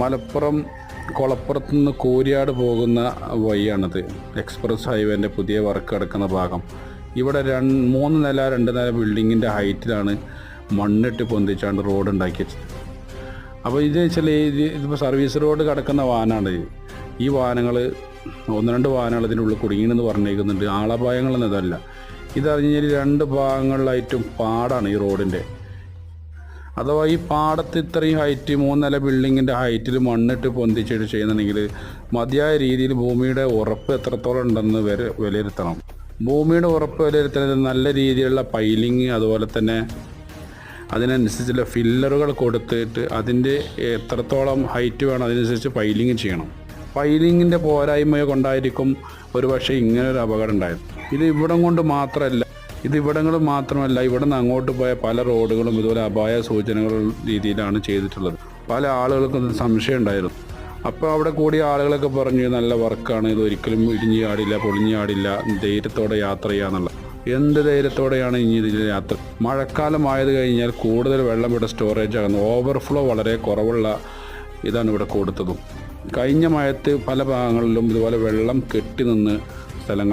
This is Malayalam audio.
മലപ്പുറം കൊളപ്പുറത്ത് നിന്ന് കോരിയാട് പോകുന്ന വഴിയാണിത്. എക്സ്പ്രസ് ഹൈവേന്റെ പുതിയ വർക്ക് കിടക്കുന്ന ഭാഗം. ഇവിടെ രണ്ട് മൂന്ന് നില രണ്ട് നില ബിൽഡിങ്ങിന്റെ ഹൈറ്റിലാണ് മണ്ണിട്ട് പൊന്തിച്ചാണ് റോഡ് ഉണ്ടാക്കി വെച്ചത്. അപ്പോൾ ഇത് വെച്ചാൽ ഇത് ഇതിപ്പോൾ സർവീസ് റോഡ് കിടക്കുന്ന വാഹനമാണ് ഈ വാഹനങ്ങൾ ഒന്ന് രണ്ട് വാഹനങ്ങൾ ഇതിന്റെ ഉള്ളിൽ കുടുങ്ങിയെന്ന് പറഞ്ഞേക്കുന്നുണ്ട്. ആളപായങ്ങളൊന്നും ഇതല്ല. ഇതറിഞ്ഞാൽ രണ്ട് ഭാഗങ്ങളിലായിട്ടും പാടാണ് ഈ റോഡിന്റെ. അഥവാ ഈ പാടത്ത് ഇത്രയും ഹൈറ്റ് മൂന്നില ബിൽഡിങ്ങിന്റെ ഹൈറ്റിൽ മണ്ണിട്ട് പൊന്തിച്ചിട്ട് ചെയ്യുന്നുണ്ടെങ്കിൽ മതിയായ രീതിയിൽ ഭൂമിയുടെ ഉറപ്പ് എത്രത്തോളം ഉണ്ടെന്ന് വരെ വിലയിരുത്തണം. ഭൂമിയുടെ ഉറപ്പ് വിലയിരുത്തുന്നത് നല്ല രീതിയിലുള്ള പൈലിങ് അതുപോലെ തന്നെ അതിനനുസരിച്ചുള്ള ഫില്ലറുകൾ കൊടുത്തിട്ട് അതിന്റെ എത്രത്തോളം ഹൈറ്റ് വേണം അതിനനുസരിച്ച് പൈലിങ് ചെയ്യണം. പൈലിങ്ങിന്റെ പോരായ്മ കൊണ്ടായിരിക്കും ഒരു പക്ഷേ ഇങ്ങനെ ഒരു അപകടം ഉണ്ടായത്. ഇത് ഇവിടം കൊണ്ട് മാത്രമല്ല ഇത് ഇവിടങ്ങൾ മാത്രമല്ല ഇവിടെ നിന്ന് അങ്ങോട്ട് പോയ പല റോഡുകളും ഇതുപോലെ അപായ സൂചനകൾ രീതിയിലാണ് ചെയ്തിട്ടുള്ളത്. പല ആളുകൾക്കും സംശയം ഉണ്ടായിരുന്നു. അപ്പോൾ അവിടെ കൂടിയ ആളുകളൊക്കെ പറഞ്ഞു നല്ല വർക്കാണ് ഇത് ഒരിക്കലും ഇടിഞ്ഞു ചാടില്ല പൊളിഞ്ഞു ചാടില്ല ധൈര്യത്തോടെ യാത്ര ചെയ്യാന്നുള്ള എന്ത് ധൈര്യത്തോടെയാണ് ഇനി ഇതിൽ യാത്ര? മഴക്കാലം മഴക്കാലമായത് കഴിഞ്ഞാൽ കൂടുതൽ വെള്ളം ഇവിടെ സ്റ്റോറേജ് ആകുന്നു. ഓവർഫ്ലോ വളരെ കുറവുള്ള ഇതാണ് ഇവിടെ കൊടുത്തതും. കഴിഞ്ഞ മഴത്ത് പല ഭാഗങ്ങളിലും ഇതുപോലെ വെള്ളം കെട്ടി നിന്ന് സ്ഥലങ്ങൾ